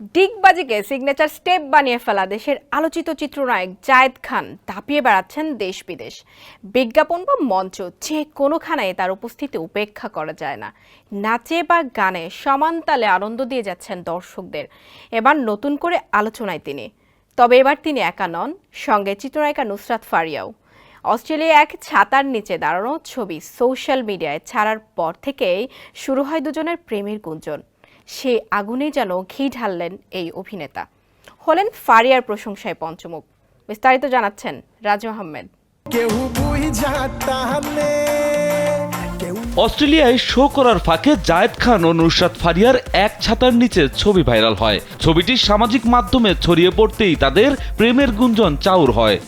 ডিগবাজিকে signature step বানিয়ে ফেলা দেশের আলোচিত চিত্রনায়ক জায়েদ খান দাপিয়ে বেড়াচ্ছেন দেশ বিদেশ। বিজ্ঞাপন বা মঞ্চ যে কোনোখানে তার উপস্থিতি উপেক্ষা করা যায় না। নাচে বা গানে সমান তালে আনন্দ দিয়ে যাচ্ছেন দর্শকদের। এবার নতুন করে আলোচনায় তিনি। তবে এবার তিনি একা নন, সঙ্গে চিত্রনায়িকা নুসরাত ফারিয়াও। অস্ট্রেলিয়া এক ছাতার নিচে দাঁড়ানো ছবি সোশ্যাল মিডিয়ায় ছাড়ার পর থেকেই শুরু হয় দুজনের প্রেমের গুঞ্জন। সে আগুনে যেন ঘি ঢাললেন এই অভিনেতা। হলেন ফারিয়ার প্রশংসায় পঞ্চমুখ। বিস্তারিত জানাচ্ছেন রাজু আহমেদ। অস্ট্রেলিয়ায় শো করার ফাঁকে জায়েদ খান ও নুসরাত ফারিয়ার এক ছাতার নিচে ছবি ভাইরাল হয়। ছবিটি সামাজিক মাধ্যমে ছড়িয়ে পড়তেই তাদের প্রেমের গুঞ্জন চাউর হয়।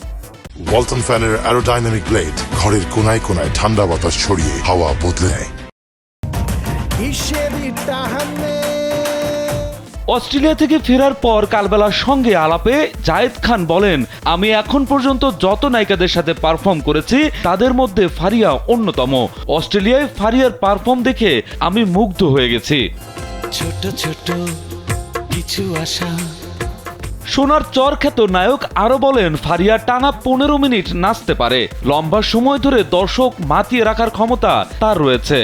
ওয়ালটন ফ্যানের অ্যারোডাইনামিক ব্লেড ঘরের কোনায় কোনায় ঠান্ডা বাতাস ছড়িয়ে হাওয়া বদলে নেয়। অস্ট্রেলিয়া থেকে ফেরার পর কালবেলার সঙ্গে আলাপে জায়েদ খান বলেন আমি এখন পর্যন্ত যত নায়িকাদের সাথে পারফর্ম করেছি তাদের মধ্যে ফারিয়া অন্যতম। অস্ট্রেলিয়ায় ফারিয়ার পারফর্ম দেখে আমি মুগ্ধ হয়ে গেছি। ছোট ছোট কিছু আশা। সোনার চর খ্যাত নায়ক আরও বলেন ফারিয়া টানা পনেরো মিনিট নাচতে পারে। লম্বা সময় ধরে দর্শক মাতিয়ে রাখার ক্ষমতা তার রয়েছে।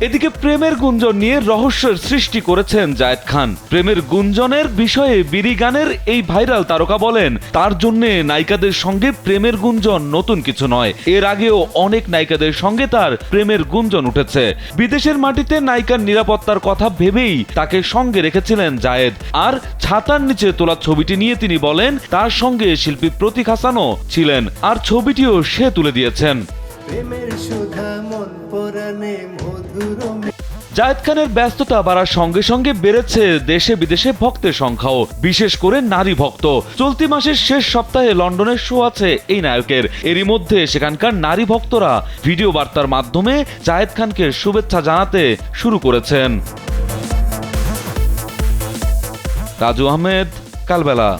এদিকে প্রেমের গুঞ্জন নিয়ে রহস্যের সৃষ্টি করেছেন জায়েদ খান। প্রেমের গুঞ্জনের বিষয়ে বিড়ি গানের এই ভাইরাল তারকা বলেন, তার জন্যে নায়িকাদের সঙ্গে প্রেমের গুঞ্জন নতুন কিছু নয়। এর আগেও অনেক নায়িকাদের সঙ্গে তার প্রেমের গুঞ্জন উঠেছে। বিদেশের মাটিতে নায়িকার নিরাপত্তার কথা ভেবেই তাকে সঙ্গে রেখেছিলেন জায়েদ। আর ছাতার নিচে তোলা ছবিটি নিয়ে তিনি বলেন, তার সঙ্গে শিল্পী প্রতীক হাসানও ছিলেন। আর ছবিটিও সে তুলে দিয়েছেন। প্রেমের সুধা জায়েদ খানের ব্যস্ততা বাড়ার সঙ্গে সঙ্গে বেড়েছে দেশে বিদেশে ভক্তের সংখ্যাও, বিশেষ করে নারী ভক্ত। চলতি মাসের শেষ সপ্তাহে লন্ডনের শো আছে এই নায়কের। এরই মধ্যে সেখানকার নারী ভক্তরা ভিডিও বার্তার মাধ্যমে জায়েদ খানকে শুভেচ্ছা জানাতে শুরু করেছেন। রাজু আহমেদ, কালবেলা।